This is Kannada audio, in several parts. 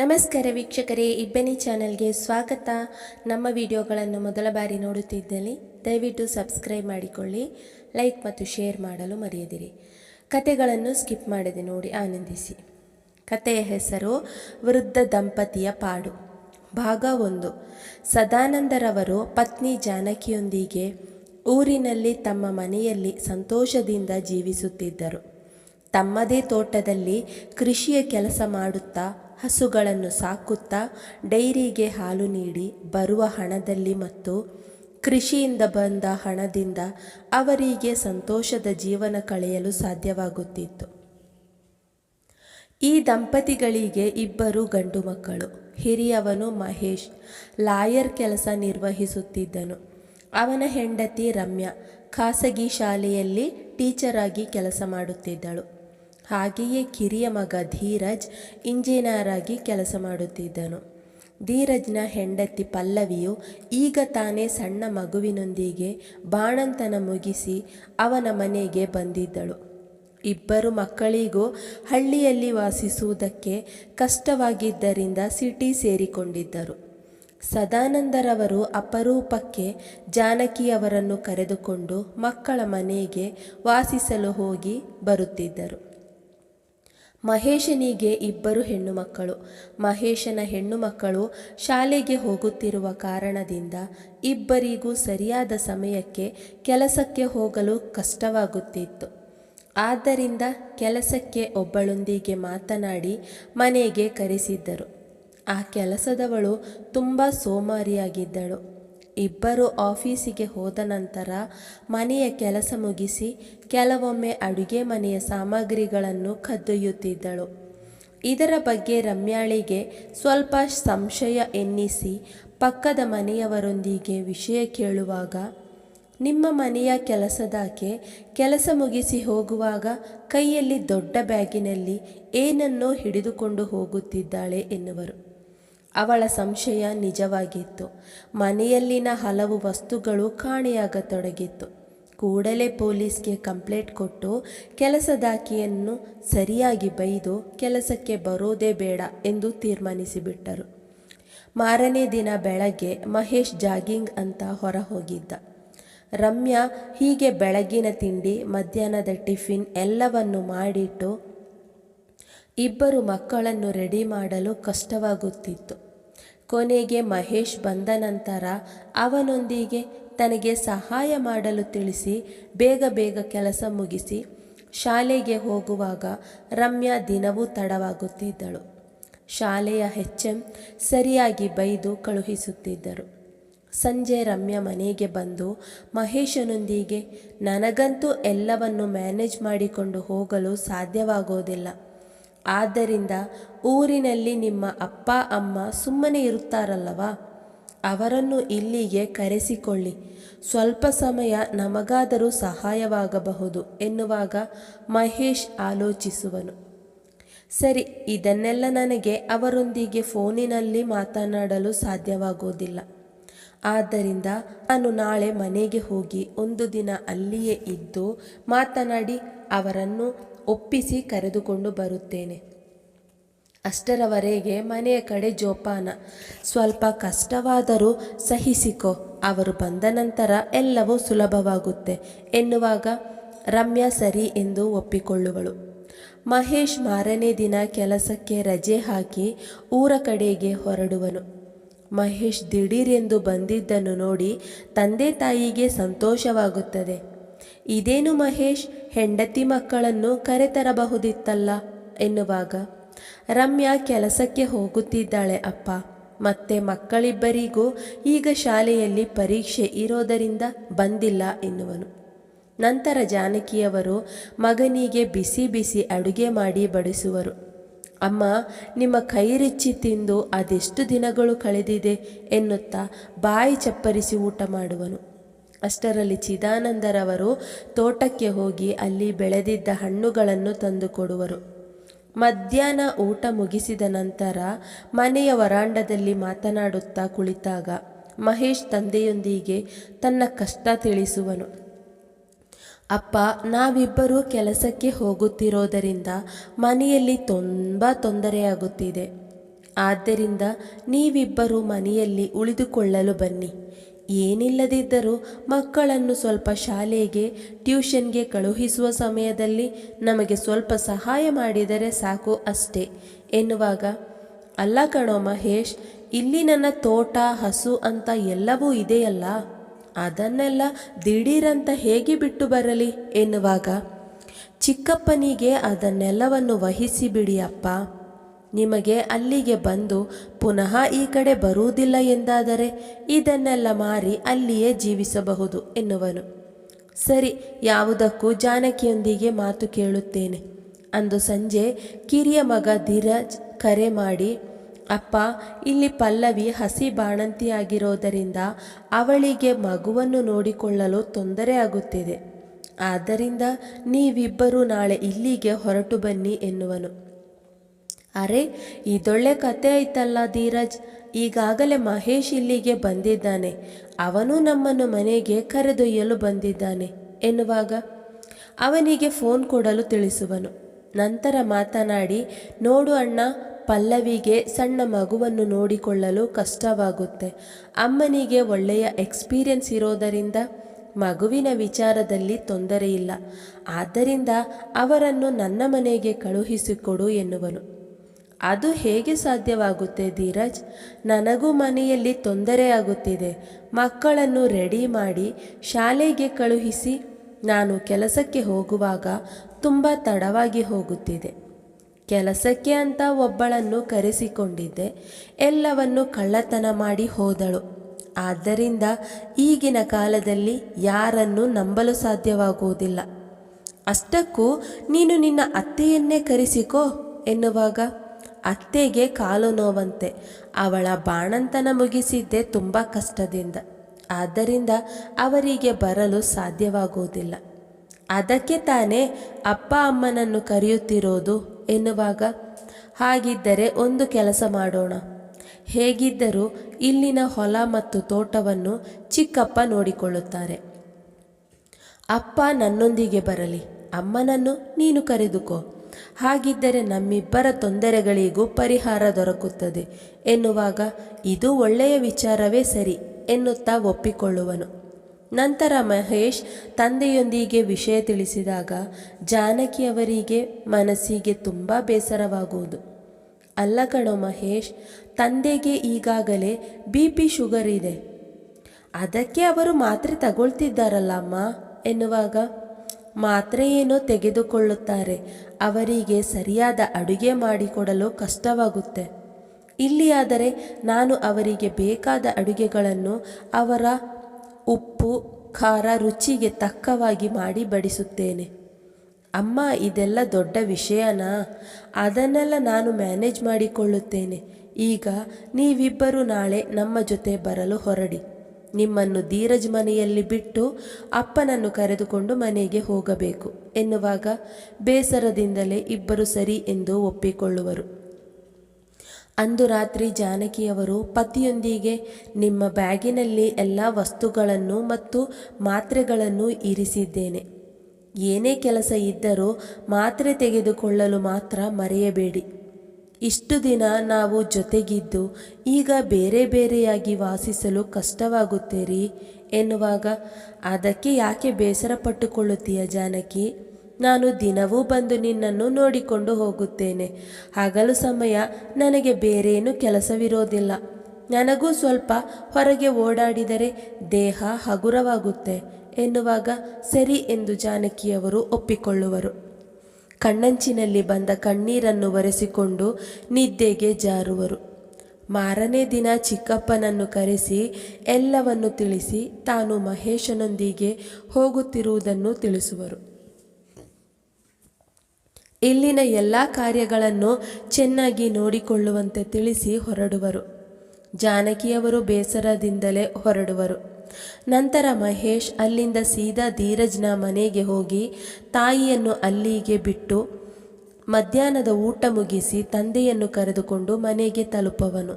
ನಮಸ್ಕಾರ ವೀಕ್ಷಕರೇ, ಇಬ್ಬನಿ ಚಾನಲ್ಗೆ ಸ್ವಾಗತ. ನಮ್ಮ ವಿಡಿಯೋಗಳನ್ನು ಮೊದಲ ಬಾರಿ ನೋಡುತ್ತಿದ್ದಲ್ಲಿ ದಯವಿಟ್ಟು ಸಬ್ಸ್ಕ್ರೈಬ್ ಮಾಡಿಕೊಳ್ಳಿ, ಲೈಕ್ ಮತ್ತು ಶೇರ್ ಮಾಡಲು ಮರೆಯದಿರಿ. ಕತೆಗಳನ್ನು ಸ್ಕಿಪ್ ಮಾಡದೆ ನೋಡಿ ಆನಂದಿಸಿ. ಕತೆಯ ಹೆಸರು ವೃದ್ಧ ದಂಪತಿಯ ಪಾಡು. ಭಾಗ ಒಂದು. ಸದಾನಂದರವರು ಪತ್ನಿ ಜಾನಕಿಯೊಂದಿಗೆ ಊರಿನಲ್ಲಿ ತಮ್ಮ ಮನೆಯಲ್ಲಿ ಸಂತೋಷದಿಂದ ಜೀವಿಸುತ್ತಿದ್ದರು. ತಮ್ಮದೇ ತೋಟದಲ್ಲಿ ಕೃಷಿಯ ಕೆಲಸ ಮಾಡುತ್ತಾ ಹಸುಗಳನ್ನು ಸಾಕುತ್ತಾ ಡೈರಿಗೆ ಹಾಲು ನೀಡಿ ಬರುವ ಹಣದಲ್ಲಿ ಮತ್ತು ಕೃಷಿಯಿಂದ ಬಂದ ಹಣದಿಂದ ಅವರಿಗೆ ಸಂತೋಷದ ಜೀವನ ಕಳೆಯಲು ಸಾಧ್ಯವಾಗುತ್ತಿತ್ತು. ಈ ದಂಪತಿಗಳಿಗೆ ಇಬ್ಬರು ಗಂಡು ಮಕ್ಕಳು, ಹಿರಿಯವನು ಮಹೇಶ್. ಲಾಯರ್ ಕೆಲಸ ನಿರ್ವಹಿಸುತ್ತಿದ್ದನು. ಅವನ ಹೆಂಡತಿ ರಮ್ಯಾ, ಖಾಸಗಿ ಶಾಲೆಯಲ್ಲಿ ಟೀಚರ್ ಆಗಿ ಕೆಲಸ ಮಾಡುತ್ತಿದ್ದಳು. ಹಾಗೆಯೇ ಕಿರಿಯ ಮಗ ಧೀರಜ್ ಇಂಜಿನಿಯರ್ ಆಗಿ ಕೆಲಸ ಮಾಡುತ್ತಿದ್ದನು. ಧೀರಜ್ನ ಹೆಂಡತಿ ಪಲ್ಲವಿಯು ಈಗ ತಾನೇ ಸಣ್ಣ ಮಗುವಿನೊಂದಿಗೆ ಬಾಣಂತನ ಮುಗಿಸಿ ಅವನ ಮನೆಗೆ ಬಂದಿದ್ದಳು. ಇಬ್ಬರು ಮಕ್ಕಳಿಗೂ ಹಳ್ಳಿಯಲ್ಲಿ ವಾಸಿಸುವುದಕ್ಕೆ ಕಷ್ಟವಾಗಿದ್ದರಿಂದ ಸಿಟಿ ಸೇರಿಕೊಂಡಿದ್ದರು. ಸದಾನಂದರವರು ಅಪರೂಪಕ್ಕೆ ಜಾನಕಿಯವರನ್ನು ಕರೆದುಕೊಂಡು ಮಕ್ಕಳ ಮನೆಗೆ ವಾಸಿಸಲು ಹೋಗಿ ಬರುತ್ತಿದ್ದರು. ಮಹೇಶನಿಗೆ ಇಬ್ಬರು ಹೆಣ್ಣು ಮಕ್ಕಳು ಮಹೇಶನ ಹೆಣ್ಣು ಮಕ್ಕಳು ಶಾಲೆಗೆ ಹೋಗುತ್ತಿರುವ ಕಾರಣದಿಂದ ಇಬ್ಬರಿಗೂ ಸರಿಯಾದ ಸಮಯಕ್ಕೆ ಕೆಲಸಕ್ಕೆ ಹೋಗಲು ಕಷ್ಟವಾಗುತ್ತಿತ್ತು. ಆದ್ದರಿಂದ ಕೆಲಸಕ್ಕೆ ಒಬ್ಬಳೊಂದಿಗೆ ಮಾತನಾಡಿ ಮನೆಗೆ ಕರೆಸಿದ್ದರು. ಆ ಕೆಲಸದವಳು ತುಂಬ ಸೋಮಾರಿಯಾಗಿದ್ದಳು. ಇಬ್ಬರು ಆಫೀಸಿಗೆ ಹೋದ ನಂತರ ಮನೆಯ ಕೆಲಸ ಮುಗಿಸಿ ಕೆಲವೊಮ್ಮೆ ಅಡುಗೆ ಮನೆಯ ಸಾಮಗ್ರಿಗಳನ್ನು ಕದ್ದೊಯ್ಯುತ್ತಿದ್ದಳು. ಇದರ ಬಗ್ಗೆ ರಮ್ಯಾಳಿಗೆ ಸ್ವಲ್ಪ ಸಂಶಯ ಎನ್ನಿಸಿ ಪಕ್ಕದ ಮನೆಯವರೊಂದಿಗೆ ವಿಷಯ ಕೇಳುವಾಗ, ನಿಮ್ಮ ಮನೆಯ ಕೆಲಸದಾಕೆ ಕೆಲಸ ಮುಗಿಸಿ ಹೋಗುವಾಗ ಕೈಯಲ್ಲಿ ದೊಡ್ಡ ಬ್ಯಾಗಿನಲ್ಲಿ ಏನನ್ನೋ ಹಿಡಿದುಕೊಂಡು ಹೋಗುತ್ತಿದ್ದಾಳೆ ಎನ್ನುವರು. ಅವಳ ಸಂಶಯ ನಿಜವಾಗಿತ್ತು. ಮನೆಯಲ್ಲಿನ ಹಲವು ವಸ್ತುಗಳು ಕಾಣೆಯಾಗತೊಡಗಿತ್ತು. ಕೂಡಲೇ ಪೊಲೀಸ್ಗೆ ಕಂಪ್ಲೇಂಟ್ ಕೊಟ್ಟು ಕೆಲಸದಾಕಿಯನ್ನು ಸರಿಯಾಗಿ ಬೈದು ಕೆಲಸಕ್ಕೆ ಬರೋದೇ ಬೇಡ ಎಂದು ತೀರ್ಮಾನಿಸಿಬಿಟ್ಟರು. ಮಾರನೇ ದಿನ ಬೆಳಗ್ಗೆ ಮಹೇಶ್ ಜಾಗಿಂಗ್ ಅಂತ ಹೊರ ಹೋಗಿದ್ದ ರಮ್ಯಾ ಹೀಗೆ ಬೆಳಗಿನ ತಿಂಡಿ, ಮಧ್ಯಾಹ್ನದ ಟಿಫಿನ್ ಎಲ್ಲವನ್ನು ಮಾಡಿಟ್ಟು ಇಬ್ಬರು ಮಕ್ಕಳನ್ನು ರೆಡಿ ಮಾಡಲು ಕಷ್ಟವಾಗುತ್ತಿತ್ತು. ಕೊನೆಗೆ ಮಹೇಶ್ ಬಂದ ನಂತರ ಅವನೊಂದಿಗೆ ತನಗೆ ಸಹಾಯ ಮಾಡಲು ತಿಳಿಸಿ ಬೇಗ ಬೇಗ ಕೆಲಸ ಮುಗಿಸಿ ಶಾಲೆಗೆ ಹೋಗುವಾಗ ರಮ್ಯಾ ದಿನವೂ ತಡವಾಗುತ್ತಿದ್ದಳು. ಶಾಲೆಯ ಹೆಚ್ ಎಂ ಸರಿಯಾಗಿ ಬೈದು ಕಳುಹಿಸುತ್ತಿದ್ದರು. ಸಂಜೆ ರಮ್ಯಾ ಮನೆಗೆ ಬಂದು ಮಹೇಶನೊಂದಿಗೆ, ನನಗಂತೂ ಎಲ್ಲವನ್ನು ಮ್ಯಾನೇಜ್ ಮಾಡಿಕೊಂಡು ಹೋಗಲು ಸಾಧ್ಯವಾಗೋದಿಲ್ಲ. ಆದ್ದರಿಂದ ಊರಿನಲ್ಲಿ ನಿಮ್ಮ ಅಪ್ಪ, ಅಮ್ಮ ಸುಮ್ಮನೆ ಇರುತ್ತಾರಲ್ಲವಾ? ಅವರನ್ನು ಇಲ್ಲಿಗೆ ಕರೆಸಿಕೊಳ್ಳಿ. ಸ್ವಲ್ಪ ಸಮಯ ನಮಗಾದರೂ ಸಹಾಯವಾಗಬಹುದು ಎನ್ನುವಾಗ ಮಹೇಶ್ ಆಲೋಚಿಸುವನು. ಸರಿ, ಇದನ್ನೆಲ್ಲ ನನಗೆ ಅವರೊಂದಿಗೆ ಫೋನಿನಲ್ಲಿ ಮಾತನಾಡಲು ಸಾಧ್ಯವಾಗೋದಿಲ್ಲ. ಆದ್ದರಿಂದ ನಾನು ನಾಳೆ ಮನೆಗೆ ಹೋಗಿ ಒಂದು ದಿನ ಅಲ್ಲಿಯೇ ಇದ್ದು ಮಾತನಾಡಿ ಅವರನ್ನು ಒಪ್ಪಿಸಿ ಕರೆದುಕೊಂಡು ಬರುತ್ತೇನೆ. ಅಷ್ಟರವರೆಗೆ ಮನೆಯ ಕಡೆ ಜೋಪಾನ. ಸ್ವಲ್ಪ ಕಷ್ಟವಾದರೂ ಸಹಿಸಿಕೊ, ಅವರು ಬಂದ ನಂತರ ಎಲ್ಲವೂ ಸುಲಭವಾಗುತ್ತೆ ಎನ್ನುವಾಗ ರಮ್ಯಾ ಸರಿ ಎಂದು ಒಪ್ಪಿಕೊಳ್ಳುವಳು. ಮಹೇಶ್ ಮಾರನೇ ದಿನ ಕೆಲಸಕ್ಕೆ ರಜೆ ಹಾಕಿ ಊರ ಕಡೆಗೆ ಹೊರಡುವನು. ಮಹೇಶ್ ದಿಢೀರೆಂದು ಬಂದಿದ್ದನ್ನು ನೋಡಿ ತಂದೆ ತಾಯಿಗೆ ಸಂತೋಷವಾಗುತ್ತದೆ. ಇದೇನು ಮಹೇಶ್, ಹೆಂಡತಿ ಮಕ್ಕಳನ್ನು ಕರೆತರಬಹುದಿತ್ತಲ್ಲ? ಎನ್ನುವಾಗ, ರಮ್ಯಾ ಕೆಲಸಕ್ಕೆ ಹೋಗುತ್ತಿದ್ದಾಳೆ ಅಪ್ಪ. ಮತ್ತೆ ಮಕ್ಕಳಿಬ್ಬರಿಗೂ ಈಗ ಶಾಲೆಯಲ್ಲಿ ಪರೀಕ್ಷೆ ಇರೋದರಿಂದ ಬಂದಿಲ್ಲ, ಎನ್ನುವನು. ನಂತರ ಜಾನಕಿಯವರು ಮಗನಿಗೆ ಬಿಸಿ ಬಿಸಿ ಅಡುಗೆ ಮಾಡಿ ಬಡಿಸುವರು. ಅಮ್ಮ, ನಿಮ್ಮ ಕೈ ರುಚಿ ತಿಂದು ಅದೆಷ್ಟು ದಿನಗಳು ಕಳೆದಿದೆ ಎನ್ನುತ್ತಾ ಬಾಯಿ ಚಪ್ಪರಿಸಿ ಊಟ ಮಾಡುವನು. ಅಷ್ಟರಲ್ಲಿ ಚಿದಾನಂದರವರು ತೋಟಕ್ಕೆ ಹೋಗಿ ಅಲ್ಲಿ ಬೆಳೆದಿದ್ದ ಹಣ್ಣುಗಳನ್ನು ತಂದುಕೊಡುವರು ಮಧ್ಯಾಹ್ನ ಊಟ ಮುಗಿಸಿದ ನಂತರ ಮನೆಯ ವರಾಂಡದಲ್ಲಿ ಮಾತನಾಡುತ್ತಾ ಕುಳಿತಾಗ ಮಹೇಶ್ ತಂದೆಯೊಂದಿಗೆ ತನ್ನ ಕಷ್ಟ ತಿಳಿಸುವನು. ಅಪ್ಪ, ನಾವಿಬ್ಬರೂ ಕೆಲಸಕ್ಕೆ ಹೋಗುತ್ತಿರೋದರಿಂದ ಮನೆಯಲ್ಲಿ ತುಂಬ ತೊಂದರೆಯಾಗುತ್ತಿದೆ. ಆದ್ದರಿಂದ ನೀವಿಬ್ಬರು ಮನೆಯಲ್ಲಿ ಉಳಿದುಕೊಳ್ಳಲು ಬನ್ನಿ. ಏನಿಲ್ಲದಿದ್ದರೂ ಮಕ್ಕಳನ್ನು ಸ್ವಲ್ಪ ಶಾಲೆಗೆ, ಟ್ಯೂಷನ್ಗೆ ಕಳುಹಿಸುವ ಸಮಯದಲ್ಲಿ ನಮಗೆ ಸ್ವಲ್ಪ ಸಹಾಯ ಮಾಡಿದರೆ ಸಾಕು ಅಷ್ಟೇ, ಎನ್ನುವಾಗ, ಅಲ್ಲ ಕಣೋ ಮಹೇಶ್ ಇಲ್ಲಿ ನನ್ನ ತೋಟ, ಹಸು ಅಂತ ಎಲ್ಲವೂ ಇದೆಯಲ್ಲ? ಅದನ್ನೆಲ್ಲ ದಿಢೀರಂತ ಹೇಗೆ ಬಿಟ್ಟು ಬರಲಿ ಎನ್ನುವಾಗ, ಚಿಕ್ಕಪ್ಪನಿಗೆ ಅದನ್ನೆಲ್ಲವನ್ನು ವಹಿಸಿ ಬಿಡಿಯಪ್ಪ. ನಿಮಗೆ ಅಲ್ಲಿಗೆ ಬಂದು ಪುನಃ ಈ ಕಡೆ ಬರುವುದಿಲ್ಲ ಎಂದಾದರೆ ಇದನ್ನೆಲ್ಲ ಮಾರಿ ಅಲ್ಲಿಯೇ ಜೀವಿಸಬಹುದು ಎನ್ನುವನು. ಸರಿ, ಯಾವುದಕ್ಕೂ ಜಾನಕಿಯೊಂದಿಗೆ ಮಾತು ಕೇಳುತ್ತೇನೆ. ಅಂದು ಸಂಜೆ ಕಿರಿಯ ಮಗ ಧೀರಜ್ ಕರೆ ಮಾಡಿ ಅಪ್ಪ, ಇಲ್ಲಿ ಪಲ್ಲವಿ ಹಸಿ ಬಾಣಂತಿಯಾಗಿರೋದರಿಂದ ಅವಳಿಗೆ ಮಗುವನ್ನು ನೋಡಿಕೊಳ್ಳಲು ತೊಂದರೆ ಆಗುತ್ತಿದೆ. ಆದ್ದರಿಂದ ನೀವಿಬ್ಬರೂ ನಾಳೆ ಇಲ್ಲಿಗೆ ಹೊರಟು ಬನ್ನಿ ಎನ್ನುವನು. ಅರೆ, ಇದೊಳ್ಳೆ ಕತೆ ಆಯ್ತಲ್ಲ ಧೀರಜ್. ಈಗಾಗಲೇ ಮಹೇಶ್ ಇಲ್ಲಿಗೆ ಬಂದಿದ್ದಾನೆ. ಅವನು ನಮ್ಮನ್ನು ಮನೆಗೆ ಕರೆದೊಯ್ಯಲು ಬಂದಿದ್ದಾನೆ ಎನ್ನುವಾಗ ಅವನಿಗೆ ಫೋನ್ ಕೊಡಲು ತಿಳಿಸುವನು. ನಂತರ ಮಾತನಾಡಿ, ನೋಡು ಅಣ್ಣ ಪಲ್ಲವಿಗೆ ಸಣ್ಣ ಮಗುವನ್ನು ನೋಡಿಕೊಳ್ಳಲು ಕಷ್ಟವಾಗುತ್ತೆ. ಅಮ್ಮನಿಗೆ ಒಳ್ಳೆಯ ಎಕ್ಸ್ಪೀರಿಯನ್ಸ್ ಇರೋದರಿಂದ ಮಗುವಿನ ವಿಚಾರದಲ್ಲಿ ತೊಂದರೆ ಇಲ್ಲ. ಆದ್ದರಿಂದ ಅವರನ್ನು ನನ್ನ ಮನೆಗೆ ಕಳುಹಿಸಿಕೊಡು ಎನ್ನುವನು. ಅದು ಹೇಗೆ ಸಾಧ್ಯವಾಗುತ್ತೆ ಧೀರಜ್? ನನಗೂ ಮನೆಯಲ್ಲಿ ತೊಂದರೆ ಆಗುತ್ತಿದೆ. ಮಕ್ಕಳನ್ನು ರೆಡಿ ಮಾಡಿ ಶಾಲೆಗೆ ಕಳುಹಿಸಿ ನಾನು ಕೆಲಸಕ್ಕೆ ಹೋಗುವಾಗ ತುಂಬ ತಡವಾಗಿ ಹೋಗುತ್ತಿದೆ. ಕೆಲಸಕ್ಕೆ ಅಂತ ಒಬ್ಬಳನ್ನು ಕರೆಸಿಕೊಂಡಿದ್ದೆ. ಎಲ್ಲವನ್ನು ಕಳ್ಳತನ ಮಾಡಿ ಹೋದಳು. ಆದ್ದರಿಂದ ಈಗಿನ ಕಾಲದಲ್ಲಿ ಯಾರನ್ನು ನಂಬಲು ಸಾಧ್ಯವಾಗುವುದಿಲ್ಲ. ಅಷ್ಟಕ್ಕೂ ನೀನು ನಿನ್ನ ಅತ್ತೆಯನ್ನೇ ಕರೆಸಿಕೋ ಎನ್ನುವಾಗ ಅತ್ತೆಗೆ ಕಾಲು ನೋವಂತೆ. ಅವಳ ಬಾಣಂತನ ಮುಗಿಸಿದ್ದೆ ತುಂಬ ಕಷ್ಟದಿಂದ. ಆದ್ದರಿಂದ ಅವರಿಗೆ ಬರಲು ಸಾಧ್ಯವಾಗುವುದಿಲ್ಲ. ಅದಕ್ಕೆ ತಾನೇ ಅಪ್ಪ ಅಮ್ಮನನ್ನು ಕರೆಯುತ್ತಿರೋದು ಎನ್ನುವಾಗ, ಹಾಗಿದ್ದರೆ ಒಂದು ಕೆಲಸ ಮಾಡೋಣ. ಹೇಗಿದ್ದರೂ ಇಲ್ಲಿನ ಹೊಲ ಮತ್ತು ತೋಟವನ್ನು ಚಿಕ್ಕಪ್ಪ ನೋಡಿಕೊಳ್ಳುತ್ತಾರೆ. ಅಪ್ಪ ನನ್ನೊಂದಿಗೆ ಬರಲಿ, ಅಮ್ಮನನ್ನು ನೀನು ಕರೆದುಕೋ. ಹಾಗಿದ್ದರೆ ನಮ್ಮಿಬ್ಬರ ತೊಂದರೆಗಳಿಗೂ ಪರಿಹಾರ ದೊರಕುತ್ತದೆ ಎನ್ನುವಾಗ, ಇದು ಒಳ್ಳೆಯ ವಿಚಾರವೇ ಸರಿ ಎನ್ನುತ್ತಾ ಒಪ್ಪಿಕೊಳ್ಳುವನು. ನಂತರ ಮಹೇಶ್ ತಂದೆಯೊಂದಿಗೆ ವಿಷಯ ತಿಳಿಸಿದಾಗ ಜಾನಕಿಯವರಿಗೆ ಮನಸ್ಸಿಗೆ ತುಂಬ ಬೇಸರವಾಗುವುದು. ಅಲ್ಲ ಕಣೋ ಮಹೇಶ್, ತಂದೆಗೆ ಈಗಾಗಲೇ ಬಿ ಪಿ ಶುಗರ್ ಇದೆ. ಅದಕ್ಕೆ ಅವರು ಮಾತ್ರೆ ತಗೊಳ್ತಿದ್ದಾರಲ್ಲ ಅಮ್ಮ ಎನ್ನುವಾಗ. ಮಾತ್ರೆ ಏನೋ ತೆಗೆದುಕೊಳ್ಳುತ್ತಾರೆ, ಅವರಿಗೆ ಸರಿಯಾದ ಅಡುಗೆ ಮಾಡಿಕೊಡಲು ಕಷ್ಟವಾಗುತ್ತೆ. ಇಲ್ಲಿ ಆದರೆ ನಾನು ಅವರಿಗೆ ಬೇಕಾದ ಅಡುಗೆಗಳನ್ನು ಅವರ ಉಪ್ಪು, ಖಾರ ರುಚಿಗೆ ತಕ್ಕವಾಗಿ ಮಾಡಿ ಬಡಿಸುತ್ತೇನೆ. ಅಮ್ಮ, ಇದೆಲ್ಲ ದೊಡ್ಡ ವಿಷಯನಾ? ಅದನ್ನೆಲ್ಲ ನಾನು ಮ್ಯಾನೇಜ್ ಮಾಡಿಕೊಳ್ಳುತ್ತೇನೆ. ಈಗ ನೀವಿಬ್ಬರು ನಾಳೆ ನಮ್ಮ ಜೊತೆ ಬರಲು ಹೊರಡಿ. ನಿಮ್ಮನ್ನು ಧೀರಜ್ ಮನೆಯಲ್ಲಿ ಬಿಟ್ಟು ಅಪ್ಪನನ್ನು ಕರೆದುಕೊಂಡು ಮನೆಗೆ ಹೋಗಬೇಕು ಎನ್ನುವಾಗ ಬೇಸರದಿಂದಲೇ ಇಬ್ಬರು ಸರಿ ಎಂದು ಒಪ್ಪಿಕೊಳ್ಳುವರು. ಅಂದು ರಾತ್ರಿ ಜಾನಕಿಯವರು ಪತಿಯೊಂದಿಗೆ ನಿಮ್ಮ ಬ್ಯಾಗಿನಲ್ಲಿ ಎಲ್ಲ ವಸ್ತುಗಳನ್ನು ಮತ್ತು ಮಾತ್ರೆಗಳನ್ನು ಇರಿಸಿದ್ದೇನೆ. ಏನೇ ಕೆಲಸ ಇದ್ದರೂ ಮಾತ್ರೆ ತೆಗೆದುಕೊಳ್ಳಲು ಮಾತ್ರ ಮರೆಯಬೇಡಿ. ಇಷ್ಟು ದಿನ ನಾವು ಜೊತೆಗಿದ್ದು, ಈಗ ಬೇರೆ ಬೇರೆಯಾಗಿ ವಾಸಿಸಲು ಕಷ್ಟವಾಗುತ್ತೀರಿ ಎನ್ನುವಾಗ, ಅದಕ್ಕೆ ಯಾಕೆ ಬೇಸರ ಪಟ್ಟುಕೊಳ್ಳುತ್ತೀಯ ಜಾನಕಿ? ನಾನು ದಿನವೂ ಬಂದು ನಿನ್ನನ್ನು ನೋಡಿಕೊಂಡು ಹೋಗುತ್ತೇನೆ. ಹಗಲು ಸಮಯ ನನಗೆ ಬೇರೇನು ಕೆಲಸವಿರೋದಿಲ್ಲ. ನನಗೂ ಸ್ವಲ್ಪ ಹೊರಗೆ ಓಡಾಡಿದರೆ ದೇಹ ಹಗುರವಾಗುತ್ತೆ ಎನ್ನುವಾಗ ಸರಿ ಎಂದು ಜಾನಕಿಯವರು ಒಪ್ಪಿಕೊಳ್ಳುವರು. ಕಣ್ಣಂಚಿನಲ್ಲಿ ಬಂದ ಕಣ್ಣೀರನ್ನು ಒರೆಸಿಕೊಂಡು ನಿದ್ದೆಗೆ ಜಾರುವರು. ಮಾರನೇ ದಿನ ಚಿಕ್ಕಪ್ಪನನ್ನು ಕರೆಸಿ ಎಲ್ಲವನ್ನು ತಿಳಿಸಿ ತಾನು ಮಹೇಶನೊಂದಿಗೆ ಹೋಗುತ್ತಿರುವುದನ್ನು ತಿಳಿಸುವರು. ಇಲ್ಲಿನ ಎಲ್ಲ ಕಾರ್ಯಗಳನ್ನು ಚೆನ್ನಾಗಿ ನೋಡಿಕೊಳ್ಳುವಂತೆ ತಿಳಿಸಿ ಹೊರಡುವರು. ಜಾನಕಿಯವರು ಬೇಸರದಿಂದಲೇ ಹೊರಡುವರು. ನಂತರ ಮಹೇಶ್ ಅಲ್ಲಿಂದ ಸೀದಾ ಧೀರಜ್ನ ಮನೆಗೆ ಹೋಗಿ ತಾಯಿಯನ್ನು ಅಲ್ಲಿಗೆ ಬಿಟ್ಟು ಮಧ್ಯಾಹ್ನದ ಊಟ ಮುಗಿಸಿ ತಂದೆಯನ್ನು ಕರೆದುಕೊಂಡು ಮನೆಗೆ ತಲುಪವನು.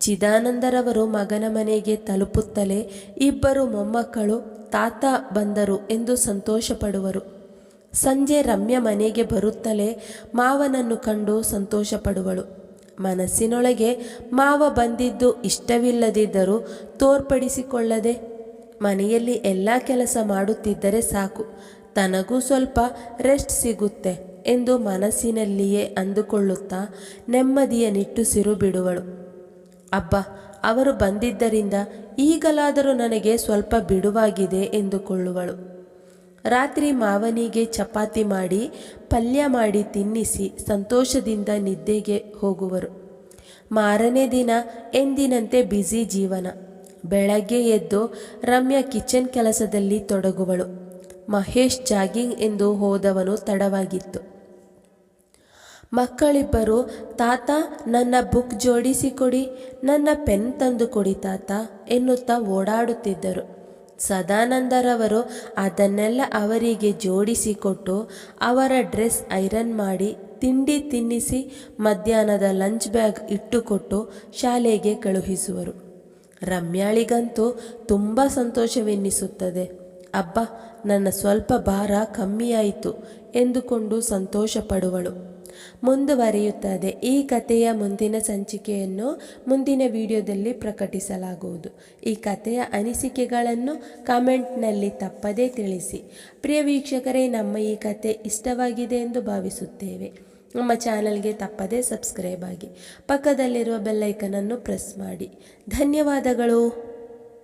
ಚಿದಾನಂದರವರು ಮಗನ ಮನೆಗೆ ತಲುಪುತ್ತಲೇ ಇಬ್ಬರು ಮೊಮ್ಮಕ್ಕಳು ತಾತ ಬಂದರು ಎಂದು ಸಂತೋಷಪಡುವರು. ಸಂಜೆ ರಮ್ಯ ಮನೆಗೆ ಬರುತ್ತಲೇ ಮಾವನನ್ನು ಕಂಡು ಸಂತೋಷಪಡುವಳು. ಮನಸ್ಸಿನೊಳಗೆ ಮಾವ ಬಂದಿದ್ದು ಇಷ್ಟವಿಲ್ಲದಿದ್ದರೂ ತೋರ್ಪಡಿಸಿಕೊಳ್ಳದೆ ಮನೆಯಲ್ಲಿ ಎಲ್ಲ ಕೆಲಸ ಮಾಡುತ್ತಿದ್ದರೆ ಸಾಕು. ತನಗೂ ಸ್ವಲ್ಪ ರೆಸ್ಟ್ ಸಿಗುತ್ತೆ ಎಂದು ಮನಸ್ಸಿನಲ್ಲಿಯೇ ಅಂದುಕೊಳ್ಳುತ್ತಾ ನೆಮ್ಮದಿಯ ನಿಟ್ಟುಸಿರು ಬಿಡುವಳು. ಅಬ್ಬ, ಅವರು ಬಂದಿದ್ದರಿಂದ ಈಗಲಾದರೂ ನನಗೆ ಸ್ವಲ್ಪ ಬಿಡುವಾಗಿದೆ ಎಂದುಕೊಳ್ಳುವಳು. ರಾತ್ರಿ ಮಾವನಿಗೆ ಚಪಾತಿ ಮಾಡಿ, ಪಲ್ಯ ಮಾಡಿ ತಿನ್ನಿಸಿ ಸಂತೋಷದಿಂದ ನಿದ್ದೆಗೆ ಹೋಗುವರು. ಮಾರನೇ ದಿನ ಎಂದಿನಂತೆ ಬ್ಯುಸಿ ಜೀವನ. ಬೆಳಗ್ಗೆ ಎದ್ದು ರಮ್ಯಾ ಕಿಚನ್ ಕೆಲಸದಲ್ಲಿ ತೊಡಗುವಳು. ಮಹೇಶ್ ಜಾಗಿಂಗ್ ಎಂದು ಹೋದವನು ತಡವಾಗಿತ್ತು. ಮಕ್ಕಳಿಬ್ಬರು, ತಾತ, ನನ್ನ ಬುಕ್ ಜೋಡಿಸಿ ಕೊಡಿ, ನನ್ನ ಪೆನ್ ತಂದು ಕೊಡಿ ತಾತ ಎನ್ನುತ್ತಾ ಓಡಾಡುತ್ತಿದ್ದರು. ಸದಾನಂದರವರು ಅದನ್ನೆಲ್ಲ ಅವರಿಗೆ ಜೋಡಿಸಿಕೊಟ್ಟು ಅವರ ಡ್ರೆಸ್ ಐರನ್ ಮಾಡಿ ತಿಂಡಿ ತಿನ್ನಿಸಿ ಮಧ್ಯಾಹ್ನದ ಲಂಚ್ ಬ್ಯಾಗ್ ಇಟ್ಟುಕೊಟ್ಟು ಶಾಲೆಗೆ ಕಳುಹಿಸುವರು. ರಮ್ಯಾಳಿಗಂತೂ ತುಂಬ ಸಂತೋಷವೆನ್ನಿಸುತ್ತದೆ. ಅಬ್ಬ, ನನ್ನ ಸ್ವಲ್ಪ ಭಾರ ಕಮ್ಮಿಯಾಯಿತು ಎಂದುಕೊಂಡು ಸಂತೋಷ ಪಡುವಳು ಮುಂದುವರಿಯುತ್ತದೆ. ಈ ಕಥೆಯ ಮುಂದಿನ ಸಂಚಿಕೆಯನ್ನು ಮುಂದಿನ ವಿಡಿಯೋದಲ್ಲಿ ಪ್ರಕಟಿಸಲಾಗುವುದು. ಈ ಕಥೆಯ ಅನಿಸಿಕೆಗಳನ್ನು ಕಾಮೆಂಟ್ನಲ್ಲಿ ತಪ್ಪದೇ ತಿಳಿಸಿ. ಪ್ರಿಯ ವೀಕ್ಷಕರೇ, ನಮ್ಮ ಈ ಕತೆ ಇಷ್ಟವಾಗಿದೆ ಎಂದು ಭಾವಿಸುತ್ತೇವೆ. ನಮ್ಮ ಚಾನಲ್ಗೆ ತಪ್ಪದೇ ಸಬ್ಸ್ಕ್ರೈಬ್ ಆಗಿ. ಪಕ್ಕದಲ್ಲಿರುವ ಬೆಲ್ಲೈಕನನ್ನು ಪ್ರೆಸ್ ಮಾಡಿ. ಧನ್ಯವಾದಗಳು.